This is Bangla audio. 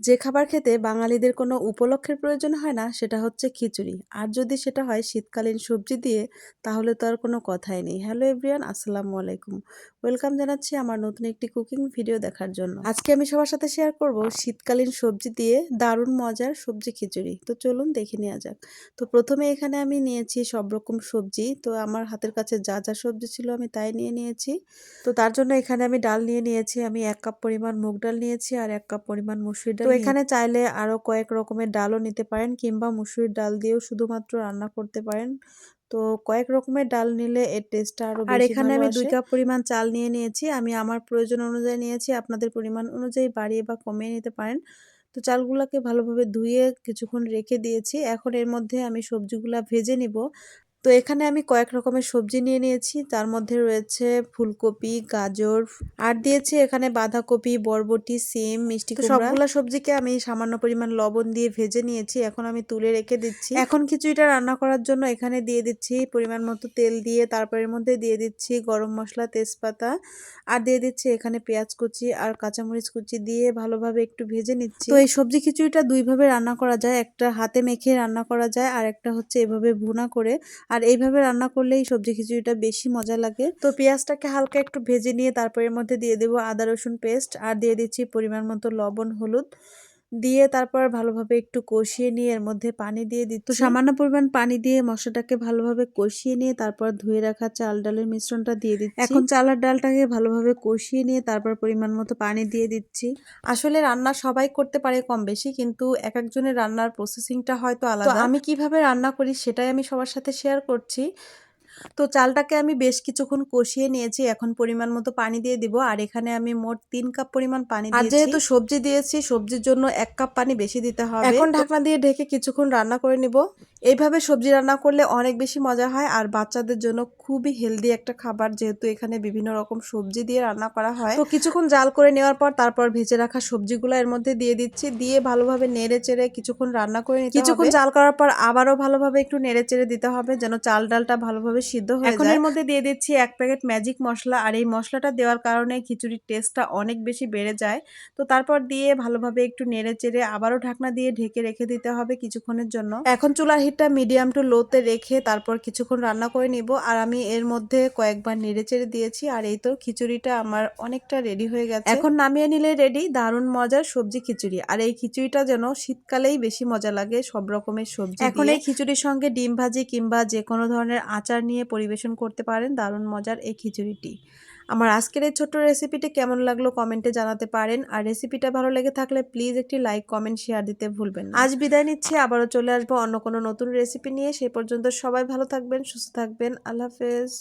যে খাবার খেতে বাঙালিদের কোনো উপলক্ষের প্রয়োজন হয় না, সেটা হচ্ছে খিচুড়ি। আর যদি সেটা হয় শীতকালীন সবজি দিয়ে, তাহলে তো আর কোনো কথাই নেই। হ্যালো এভরিয়ান আসসালামু আলাইকুম। ওয়েলকাম জানাচ্ছি আমার নতুন একটি কুকিং ভিডিও দেখার জন্য। আজকে আমি সবার সাথে শেয়ার করব শীতকালীন সবজি দিয়ে দারুণ মজার সবজি খিচুড়ি। তো চলুন দেখে নেওয়া যাক। তো প্রথমে এখানে আমি নিয়েছি সব রকম সবজি। তো আমার হাতের কাছে যা যা সবজি ছিল আমি তাই নিয়ে নিয়েছি। তো তার জন্য এখানে আমি ডাল নিয়ে নিয়েছি, আমি এক কাপ পরিমাণ মুগ ডাল নিয়েছি আর এক কাপ পরিমাণ মুসুরি ডাল এখানে চাইলে আরও কয়েক রকমের ডালও নিতে পারেন কিংবা মুসুরির ডাল দিয়েও শুধুমাত্র রান্না করতে পারেন। তো কয়েক রকমের ডাল নিলে এর টেস্টটা আরও আর এখানে আমি দুই কাপ পরিমাণ চাল নিয়ে নিয়েছি। আমি আমার প্রয়োজন অনুযায়ী নিয়েছি। আপনাদের পরিমাণ অনুযায়ী বাড়িয়ে বা কমিয়ে নিতে পারেন। তো চালগুলোকে ভালোভাবে ধুয়ে কিছুক্ষণ রেখে দিয়েছি। এখন এর মধ্যে আমি সবজিগুলা ভেজে নিব। তো এখানে আমি কয়েক রকমের সবজি নিয়ে নিয়েছি। তার মধ্যে রয়েছে ফুলকপি গাজর আর দিয়েছি এখানে বাঁধাকপি বরবটি সিম মিষ্টি সবগুলো সবজিকে আমি সামান্য পরিমাণ লবণ দিয়ে ভেজে নিয়েছি। এখন আমি তুলে রেখে দিচ্ছি। এখন খিচুড়িটা রান্না করার জন্য এখানে দিয়ে দিচ্ছি পরিমাণ মতো তেল দিয়ে তারপরের মধ্যে দিয়ে দিচ্ছি গরম মশলা তেজপাতা আর দিয়ে দিচ্ছি এখানে পেঁয়াজ কুচি আর কাঁচামরিচ কুচি দিয়ে ভালোভাবে একটু ভেজে নিচ্ছি। তো এই সবজি খিচুড়িটা দুইভাবে রান্না করা যায়। একটা হাতে মেখে রান্না করা যায় আর একটা হচ্ছে এভাবে ভুনা করে। আর এইভাবে রান্না করলেই সবজি খিচুড়িটা বেশি মজা লাগে। তো পেঁয়াজটাকে হালকা একটু ভেজে নিয়ে তারপরে মধ্যে দিয়ে দেবো আদা রসুন পেস্ট। আর দিয়ে দিচ্ছি পরিমাণ মতো লবণ, হলুদ। দিয়ে তারপর ভালোভাবে একটু কষিয়ে নিয়ে এর মধ্যে পানি দিয়ে দিত সামান্য পরিমাণ পানি দিয়ে মশলাটাকে ভালোভাবে কষিয়ে নিয়ে তারপর ধুয়ে রাখা চাল ডালের মিশ্রণটা দিয়ে দিচ্ছি। এখন চালের ডালটাকে ভালোভাবে কষিয়ে নিয়ে তারপর পরিমাণ মতো পানি দিয়ে দিচ্ছি। আসলে রান্না সবাই করতে পারে কম বেশি কিন্তু এক একজনের রান্নার প্রসেসিংটা হয়তো আলাদা। আমি কীভাবে রান্না করি সেটাই আমি সবার সাথে শেয়ার করছি। তো চালটাকে আমি বেশ কিছুক্ষণ কষিয়ে নিয়েছি এখন পরিমাণ মতো পানি দিয়ে দিব। আর এখানে আমি মোট তিন কাপ পরিমাণ পানি আর যেহেতু সবজি দিয়েছি সবজির জন্য এক কাপ পানি বেশি দিতে হবে। এখন ঢাকনা দিয়ে ঢেকে কিছুক্ষণ রান্না করে নিব। এইভাবে সবজি রান্না করলে অনেক বেশি মজা হয় আর বাচ্চাদের জন্য খুবই হেলদি একটা খাবার যেহেতু এখানে বিভিন্ন রকম সবজি দিয়ে রান্না করা হয়। তো কিছুক্ষণ জাল করে নেওয়ার পর তারপর ভেজে রাখা সবজিগুলো এর মধ্যে দিয়ে দিচ্ছি। দিয়ে ভালোভাবে নেড়ে চেড়ে কিছুক্ষণ রান্না করে নিতে কিছুক্ষণ জাল করার পর আবারও ভালোভাবে একটু নেড়ে চেড়ে দিতে হবে যেন চাল ডালটা ভালোভাবে সিদ্ধ হয়ে এখন এর মধ্যে দিয়ে দিচ্ছি এক প্যাকেট ম্যাজিক মশলা আর এই মশলাটা দেওয়ার কারণে খিচুড়ির টেস্টটা অনেক বেশি বেড়ে যায়। তো তারপর দিয়ে ভালোভাবে একটু নেড়ে চেড়ে আবারও ঢাকনা দিয়ে ঢেকে রেখে দিতে হবে কিছুক্ষণের জন্য। এখন চুলার হিটটা মিডিয়াম টু লোতে রেখে তারপর কিছুক্ষণ রান্না করে নিব। আর আমি এর মধ্যে কয়েকবার নেড়ে চেড়ে দিয়েছি। আর এই তো খিচুড়িটা আমার অনেকটা রেডি হয়ে গেছে। এখন নামিয়ে নিলে রেডি দারুণ মজার সবজি খিচুড়ি। আর এই খিচুড়িটা যেন শীতকালেই বেশি মজা লাগে সব রকমের সবজি এখন এই খিচুড়ির সঙ্গে ডিম ভাজি কিংবা যে কোনো ধরনের আচার নিয়ে পরিবেশন করতে পারেন দারুণ মজার এই খিচুড়িটি। আমার আজকের এই ছোট্ট রেসিপিটি কেমন লাগল কমেন্টে জানাতে পারেন। আর রেসিপিটা ভালো লেগে থাকলে প্লিজ একটি লাইক কমেন্ট শেয়ার দিতে ভুলবেন আজ বিদায় নিচ্ছি, আবারও চলে আসব অন্য কোনো নতুন রেসিপি নিয়ে। সেই পর্যন্ত সবাই ভালো থাকবেন, সুস্থ থাকবেন। আল্লাহ হাফেজ।